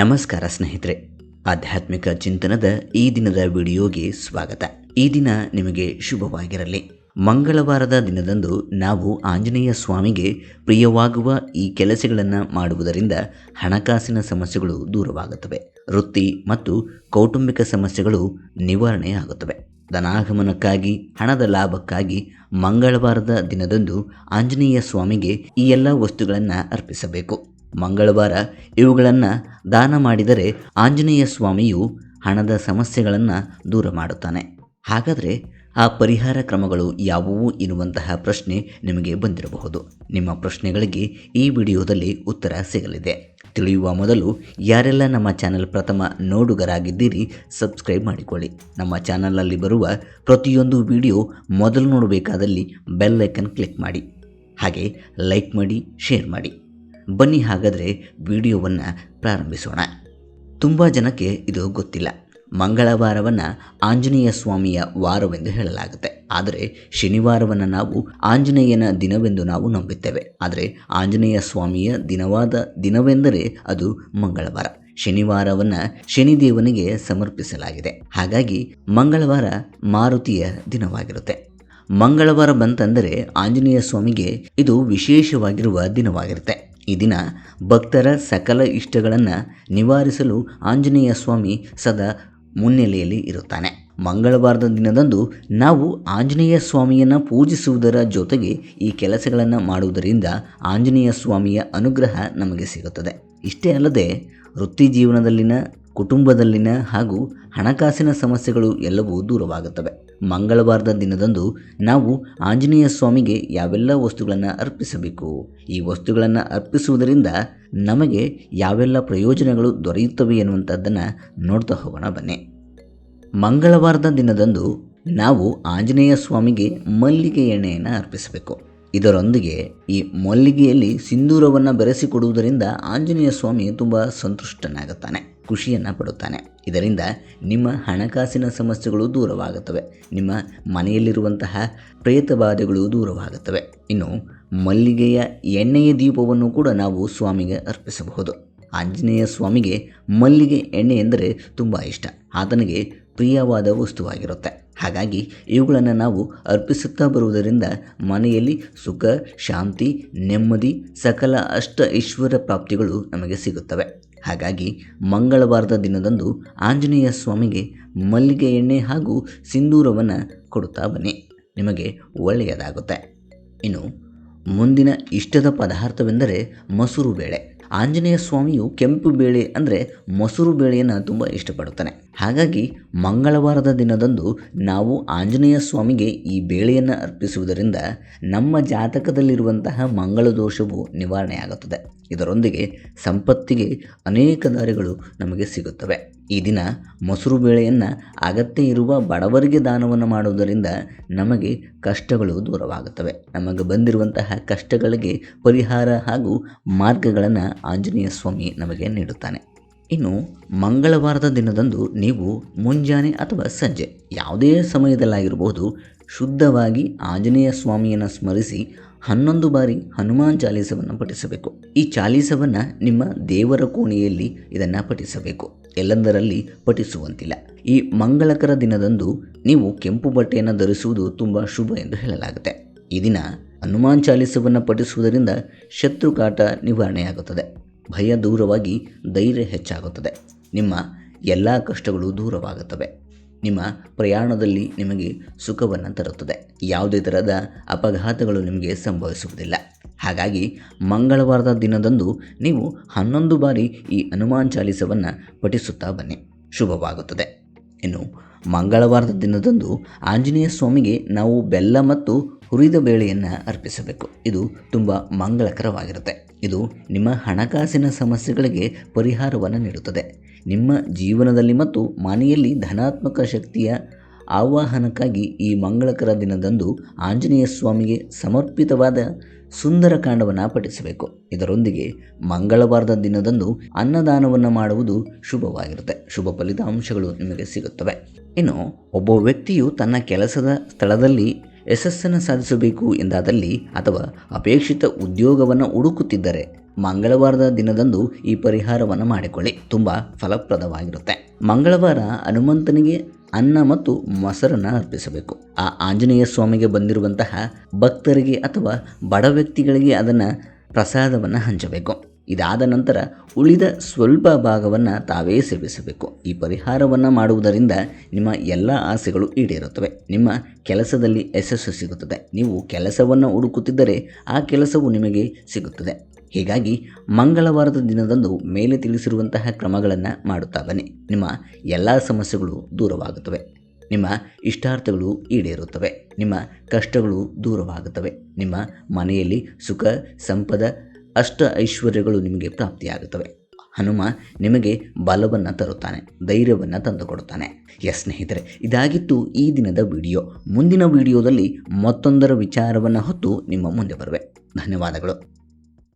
ನಮಸ್ಕಾರ ಸ್ನೇಹಿತರೆ. ಆಧ್ಯಾತ್ಮಿಕ ಚಿಂತನದ ಈ ದಿನದ ವಿಡಿಯೋಗೆ ಸ್ವಾಗತ. ಈ ದಿನ ನಿಮಗೆ ಶುಭವಾಗಿರಲಿ. ಮಂಗಳವಾರದ ದಿನದಂದು ನಾವು ಆಂಜನೇಯ ಸ್ವಾಮಿಗೆ ಪ್ರಿಯವಾಗುವ ಈ ಕೆಲಸಗಳನ್ನು ಮಾಡುವುದರಿಂದ ಹಣಕಾಸಿನ ಸಮಸ್ಯೆಗಳು ದೂರವಾಗುತ್ತವೆ. ವೃತ್ತಿ ಮತ್ತು ಕೌಟುಂಬಿಕ ಸಮಸ್ಯೆಗಳು ನಿವಾರಣೆಯಾಗುತ್ತವೆ ಧನಾಗಮನಕ್ಕಾಗಿ, ಹಣದ ಲಾಭಕ್ಕಾಗಿ ಮಂಗಳವಾರದ ದಿನದಂದು ಆಂಜನೇಯ ಸ್ವಾಮಿಗೆ ಈ ಎಲ್ಲ ವಸ್ತುಗಳನ್ನು ಅರ್ಪಿಸಬೇಕು. ಮಂಗಳವಾರ ಇವುಗಳನ್ನು ದಾನ ಮಾಡಿದರೆ ಆಂಜನೇಯ ಸ್ವಾಮಿಯು ಹಣದ ಸಮಸ್ಯೆಗಳನ್ನು ದೂರ ಮಾಡುತ್ತಾನೆ. ಹಾಗಾದರೆ ಆ ಪರಿಹಾರ ಕ್ರಮಗಳು ಯಾವುವು ಎನ್ನುವಂತಹ ಪ್ರಶ್ನೆ ನಿಮಗೆ ಬಂದಿರಬಹುದು. ನಿಮ್ಮ ಪ್ರಶ್ನೆಗಳಿಗೆ ಈ ವಿಡಿಯೋದಲ್ಲಿ ಉತ್ತರ ಸಿಗಲಿದೆ. ತಿಳಿಯುವ ಮೊದಲು ಯಾರೆಲ್ಲ ನಮ್ಮ ಚಾನೆಲ್ ಪ್ರಥಮ ನೋಡುಗರಾಗಿದ್ದೀರಿ, ಸಬ್ಸ್ಕ್ರೈಬ್ ಮಾಡಿಕೊಳ್ಳಿ. ನಮ್ಮ ಚಾನಲಲ್ಲಿ ಬರುವ ಪ್ರತಿಯೊಂದು ವಿಡಿಯೋ ಮೊದಲು ನೋಡಬೇಕಾದಲ್ಲಿ ಬೆಲ್ ಐಕನ್ ಕ್ಲಿಕ್ ಮಾಡಿ. ಹಾಗೆ ಲೈಕ್ ಮಾಡಿ, ಶೇರ್ ಮಾಡಿ. ಬನ್ನಿ ಹಾಗಾದರೆ ವಿಡಿಯೋವನ್ನು ಪ್ರಾರಂಭಿಸೋಣ. ತುಂಬ ಜನಕ್ಕೆ ಇದು ಗೊತ್ತಿಲ್ಲ. ಮಂಗಳವಾರವನ್ನು ಆಂಜನೇಯ ಸ್ವಾಮಿಯ ವಾರವೆಂದು ಹೇಳಲಾಗುತ್ತೆ. ಆದರೆ ಶನಿವಾರವನ್ನು ನಾವು ಆಂಜನೇಯನ ದಿನವೆಂದು ನಾವು ನಂಬುತ್ತೇವೆ ಆದರೆ ಆಂಜನೇಯ ಸ್ವಾಮಿಯ ದಿನವಾದ ದಿನವೆಂದರೆ ಅದು ಮಂಗಳವಾರ. ಶನಿವಾರವನ್ನು ಶನಿದೇವನಿಗೆ ಸಮರ್ಪಿಸಲಾಗಿದೆ. ಹಾಗಾಗಿ ಮಂಗಳವಾರ ಮಾರುತಿಯ ದಿನವಾಗಿರುತ್ತೆ. ಮಂಗಳವಾರ ಬಂತಂದರೆ ಆಂಜನೇಯ ಸ್ವಾಮಿಗೆ ಇದು ವಿಶೇಷವಾಗಿರುವ ದಿನವಾಗಿರುತ್ತೆ. ಈ ದಿನ ಭಕ್ತರ ಸಕಲ ಇಷ್ಟಗಳನ್ನು ನಿವಾರಿಸಲು ಆಂಜನೇಯ ಸ್ವಾಮಿ ಸದಾ ಮುನ್ನೆಲೆಯಲ್ಲಿ ಇರುತ್ತಾನೆ. ಮಂಗಳವಾರದ ದಿನದಂದು ನಾವು ಆಂಜನೇಯ ಸ್ವಾಮಿಯನ್ನು ಪೂಜಿಸುವುದರ ಜೊತೆಗೆ ಈ ಕೆಲಸಗಳನ್ನು ಮಾಡುವುದರಿಂದ ಆಂಜನೇಯ ಸ್ವಾಮಿಯ ಅನುಗ್ರಹ ನಮಗೆ ಸಿಗುತ್ತದೆ. ಇಷ್ಟೇ ಅಲ್ಲದೆ ವೃತ್ತಿ ಜೀವನದಲ್ಲಿನ ಕುಟುಂಬದಲ್ಲಿನ ಹಾಗೂ ಹಣಕಾಸಿನ ಸಮಸ್ಯೆಗಳು ಎಲ್ಲವೂ ದೂರವಾಗುತ್ತವೆ. ಮಂಗಳವಾರದ ದಿನದಂದು ನಾವು ಆಂಜನೇಯ ಸ್ವಾಮಿಗೆ ಯಾವೆಲ್ಲ ವಸ್ತುಗಳನ್ನು ಅರ್ಪಿಸಬೇಕು? ಈ ವಸ್ತುಗಳನ್ನು ಅರ್ಪಿಸುವುದರಿಂದ ನಮಗೆ ಯಾವೆಲ್ಲ ಪ್ರಯೋಜನಗಳು ದೊರೆಯುತ್ತವೆ ಎನ್ನುವಂಥದ್ದನ್ನು ನೋಡ್ತಾ ಹೋಗೋಣ, ಬನ್ನಿ. ಮಂಗಳವಾರದ ದಿನದಂದು ನಾವು ಆಂಜನೇಯ ಸ್ವಾಮಿಗೆ ಮಲ್ಲಿಗೆ ಎಣ್ಣೆಯನ್ನು ಅರ್ಪಿಸಬೇಕು. ಇದರೊಂದಿಗೆ ಈ ಮಲ್ಲಿಗೆಯಲ್ಲಿ ಸಿಂಧೂರವನ್ನು ಬೆರೆಸಿಕೊಡುವುದರಿಂದ ಆಂಜನೇಯ ಸ್ವಾಮಿ ತುಂಬ ಸಂತುಷ್ಟನಾಗುತ್ತಾನೆ. ಖುಷಿಯನ್ನು ಪಡುತ್ತಾನೆ. ಇದರಿಂದ ನಿಮ್ಮ ಹಣಕಾಸಿನ ಸಮಸ್ಯೆಗಳು ದೂರವಾಗುತ್ತವೆ. ನಿಮ್ಮ ಮನೆಯಲ್ಲಿರುವಂತಹ ಪ್ರೇತಬಾಧೆಗಳು ದೂರವಾಗುತ್ತವೆ. ಇನ್ನು ಮಲ್ಲಿಗೆಯ ಎಣ್ಣೆಯ ದೀಪವನ್ನು ಕೂಡ ನಾವು ಸ್ವಾಮಿಗೆ ಅರ್ಪಿಸಬಹುದು. ಆಂಜನೇಯ ಸ್ವಾಮಿಗೆ ಮಲ್ಲಿಗೆ ಎಣ್ಣೆ ಎಂದರೆ ತುಂಬ ಇಷ್ಟ. ಆತನಿಗೆ ಪ್ರಿಯವಾದ ವಸ್ತುವಾಗಿರುತ್ತೆ. ಹಾಗಾಗಿ ಇವುಗಳನ್ನು ನಾವು ಅರ್ಪಿಸುತ್ತಾ ಬರುವುದರಿಂದ ಮನೆಯಲ್ಲಿ ಸುಖ, ಶಾಂತಿ, ನೆಮ್ಮದಿ, ಸಕಲ ಅಷ್ಟ ಐಶ್ವರ್ಯ ಪ್ರಾಪ್ತಿಗಳು ನಮಗೆ ಸಿಗುತ್ತವೆ. ಹಾಗಾಗಿ ಮಂಗಳವಾರದ ದಿನದಂದು ಆಂಜನೇಯ ಸ್ವಾಮಿಗೆ ಮಲ್ಲಿಗೆ ಎಣ್ಣೆ ಹಾಗೂ ಸಿಂಧೂರವನ್ನು ಕೊಡುತ್ತಾ ಬನ್ನಿ. ನಿಮಗೆ ಒಳ್ಳೆಯದಾಗುತ್ತೆ. ಇನ್ನು ಮುಂದಿನ ಇಷ್ಟದ ಪದಾರ್ಥವೆಂದರೆ ಮೊಸರು ಬೇಳೆ. ಆಂಜನೇಯ ಸ್ವಾಮಿಯು ಕೆಂಪು ಬೇಳೆ ಅಂದರೆ ಮೊಸರು ಬೇಳೆಯನ್ನು ತುಂಬ ಇಷ್ಟಪಡುತ್ತಾನೆ. ಹಾಗಾಗಿ ಮಂಗಳವಾರದ ದಿನದಂದು ನಾವು ಆಂಜನೇಯ ಸ್ವಾಮಿಗೆ ಈ ಬೇಳೆಯನ್ನು ಅರ್ಪಿಸುವುದರಿಂದ ನಮ್ಮ ಜಾತಕದಲ್ಲಿರುವಂತಹ ಮಂಗಳ ದೋಷವು ನಿವಾರಣೆಯಾಗುತ್ತದೆ. ಇದರೊಂದಿಗೆ ಸಂಪತ್ತಿಗೆ ಅನೇಕ ದಾರಿಗಳು ನಮಗೆ ಸಿಗುತ್ತವೆ. ಈ ದಿನ ಮೊಸರು ಬೇಳೆಯನ್ನು ಅಗತ್ಯ ಇರುವ ಬಡವರಿಗೆ ದಾನವನ್ನು ಮಾಡುವುದರಿಂದ ನಮಗೆ ಕಷ್ಟಗಳು ದೂರವಾಗುತ್ತವೆ. ನಮಗೆ ಬಂದಿರುವಂತಹ ಕಷ್ಟಗಳಿಗೆ ಪರಿಹಾರ ಹಾಗೂ ಮಾರ್ಗಗಳನ್ನು ಆಂಜನೇಯ ಸ್ವಾಮಿ ನಮಗೆ ನೀಡುತ್ತಾನೆ. ಇನ್ನು ಮಂಗಳವಾರದ ದಿನದಂದು ನೀವು ಮುಂಜಾನೆ ಅಥವಾ ಸಂಜೆ ಯಾವುದೇ ಸಮಯದಲ್ಲಾಗಿರಬಹುದು ಶುದ್ಧವಾಗಿ ಆಂಜನೇಯ ಸ್ವಾಮಿಯನ್ನು ಸ್ಮರಿಸಿ ಹನ್ನೊಂದು ಬಾರಿ ಹನುಮಾನ್ ಚಾಲೀಸವನ್ನು ಪಠಿಸಬೇಕು. ಈ ಚಾಲೀಸವನ್ನು ನಿಮ್ಮ ದೇವರ ಕೋಣೆಯಲ್ಲಿ ಇದನ್ನು ಪಠಿಸಬೇಕು. ಎಲ್ಲೆಂದರಲ್ಲಿ ಪಠಿಸುವಂತಿಲ್ಲ. ಈ ಮಂಗಳಕರ ದಿನದಂದು ನೀವು ಕೆಂಪು ಬಟ್ಟೆಯನ್ನು ಧರಿಸುವುದು ತುಂಬ ಶುಭ ಎಂದು ಹೇಳಲಾಗುತ್ತೆ. ಈ ದಿನ ಹನುಮಾನ್ ಚಾಲೀಸವನ್ನು ಪಠಿಸುವುದರಿಂದ ಶತ್ರುಕಾಟ ನಿವಾರಣೆಯಾಗುತ್ತದೆ. ಭಯ ದೂರವಾಗಿ ಧೈರ್ಯ ಹೆಚ್ಚಾಗುತ್ತದೆ. ನಿಮ್ಮ ಎಲ್ಲ ಕಷ್ಟಗಳು ದೂರವಾಗುತ್ತವೆ. ನಿಮ್ಮ ಪ್ರಯಾಣದಲ್ಲಿ ನಿಮಗೆ ಸುಖವನ್ನು ತರುತ್ತದೆ. ಯಾವುದೇ ಥರದ ಅಪಘಾತಗಳು ನಿಮಗೆ ಸಂಭವಿಸುವುದಿಲ್ಲ. ಹಾಗಾಗಿ ಮಂಗಳವಾರದ ದಿನದಂದು ನೀವು ಹನ್ನೊಂದು ಬಾರಿ ಈ ಹನುಮಾನ್ ಚಾಲಿಸವನ್ನು ಪಠಿಸುತ್ತಾ ಬನ್ನಿ. ಶುಭವಾಗುತ್ತದೆ. ಇನ್ನು ಮಂಗಳವಾರದ ದಿನದಂದು ಆಂಜನೇಯ ಸ್ವಾಮಿಗೆ ನಾವು ಬೆಲ್ಲ ಮತ್ತು ಹುರಿದ ಬೇಳೆಯನ್ನು ಅರ್ಪಿಸಬೇಕು. ಇದು ತುಂಬ ಮಂಗಳಕರವಾಗಿರುತ್ತೆ. ಇದು ನಿಮ್ಮ ಹಣಕಾಸಿನ ಸಮಸ್ಯೆಗಳಿಗೆ ಪರಿಹಾರವನ್ನು ನೀಡುತ್ತದೆ. ನಿಮ್ಮ ಜೀವನದಲ್ಲಿ ಮತ್ತು ಮನೆಯಲ್ಲಿ ಧನಾತ್ಮಕ ಶಕ್ತಿಯ ಆವಾಹನಕ್ಕಾಗಿ ಈ ಮಂಗಳಕರ ದಿನದಂದು ಆಂಜನೇಯ ಸ್ವಾಮಿಗೆ ಸಮರ್ಪಿತವಾದ ಸುಂದರ ಕಾಂಡವನ್ನು ಪಠಿಸಬೇಕು. ಇದರೊಂದಿಗೆ ಮಂಗಳವಾರದ ದಿನದಂದು ಅನ್ನದಾನವನ್ನು ಮಾಡುವುದು ಶುಭವಾಗಿರುತ್ತೆ. ಶುಭ ಫಲಿತಾಂಶಗಳು ನಿಮಗೆ ಸಿಗುತ್ತವೆ. ಇನ್ನು, ಒಬ್ಬ ವ್ಯಕ್ತಿಯು ತನ್ನ ಕೆಲಸದ ಸ್ಥಳದಲ್ಲಿ ಯಶಸ್ಸನ್ನು ಸಾಧಿಸಬೇಕು ಎಂದಾದಲ್ಲಿ ಅಥವಾ ಅಪೇಕ್ಷಿತ ಉದ್ಯೋಗವನ್ನು ಹುಡುಕುತ್ತಿದ್ದರೆ ಮಂಗಳವಾರದ ದಿನದಂದು ಈ ಪರಿಹಾರವನ್ನು ಮಾಡಿಕೊಳ್ಳಿ. ತುಂಬ ಫಲಪ್ರದವಾಗಿರುತ್ತೆ. ಮಂಗಳವಾರ ಹನುಮಂತನಿಗೆ ಅನ್ನ ಮತ್ತು ಮೊಸರನ್ನ ಅರ್ಪಿಸಬೇಕು. ಆ ಆಂಜನೇಯ ಸ್ವಾಮಿಗೆ ಬಂದಿರುವಂತಹ ಭಕ್ತರಿಗೆ ಅಥವಾ ಬಡ ವ್ಯಕ್ತಿಗಳಿಗೆ ಅದನ್ನು ಪ್ರಸಾದವನ್ನು ಹಂಚಬೇಕು. ಇದಾದ ನಂತರ ಉಳಿದ ಸ್ವಲ್ಪ ಭಾಗವನ್ನು ತಾವೇ ಸೇವಿಸಬೇಕು. ಈ ಪರಿಹಾರವನ್ನು ಮಾಡುವುದರಿಂದ ನಿಮ್ಮ ಎಲ್ಲ ಆಸೆಗಳು ಈಡೇರುತ್ತವೆ. ನಿಮ್ಮ ಕೆಲಸದಲ್ಲಿ ಯಶಸ್ಸು ಸಿಗುತ್ತದೆ. ನೀವು ಕೆಲಸವನ್ನು ಹುಡುಕುತ್ತಿದ್ದರೆ ಆ ಕೆಲಸವು ನಿಮಗೆ ಸಿಗುತ್ತದೆ. ಹೀಗಾಗಿ ಮಂಗಳವಾರದ ದಿನದಂದು ಮೇಲೆ ತಿಳಿಸಿರುವಂತಹ ಕ್ರಮಗಳನ್ನು ಮಾಡುತ್ತಾ ಬನ್ನಿ. ನಿಮ್ಮ ಎಲ್ಲ ಸಮಸ್ಯೆಗಳು ದೂರವಾಗುತ್ತವೆ. ನಿಮ್ಮ ಇಷ್ಟಾರ್ಥಗಳು ಈಡೇರುತ್ತವೆ. ನಿಮ್ಮ ಕಷ್ಟಗಳು ದೂರವಾಗುತ್ತವೆ. ನಿಮ್ಮ ಮನೆಯಲ್ಲಿ ಸುಖ, ಸಂಪದ, ಅಷ್ಟ ಐಶ್ವರ್ಯಗಳು ನಿಮಗೆ ಪ್ರಾಪ್ತಿಯಾಗುತ್ತವೆ. ಹನುಮ ನಿಮಗೆ ಬಲವನ್ನು ತರುತ್ತಾನೆ, ಧೈರ್ಯವನ್ನು ತಂದುಕೊಡುತ್ತಾನೆ ಎಸ್ ಸ್ನೇಹಿತರೆ, ಇದಾಗಿತ್ತು ಈ ದಿನದ ವಿಡಿಯೋ. ಮುಂದಿನ ವಿಡಿಯೋದಲ್ಲಿ ಮತ್ತೊಂದರ ವಿಚಾರವನ್ನು ಹೊತ್ತು ನಿಮ್ಮ ಮುಂದೆ ಬರುವೆ. ಧನ್ಯವಾದಗಳು.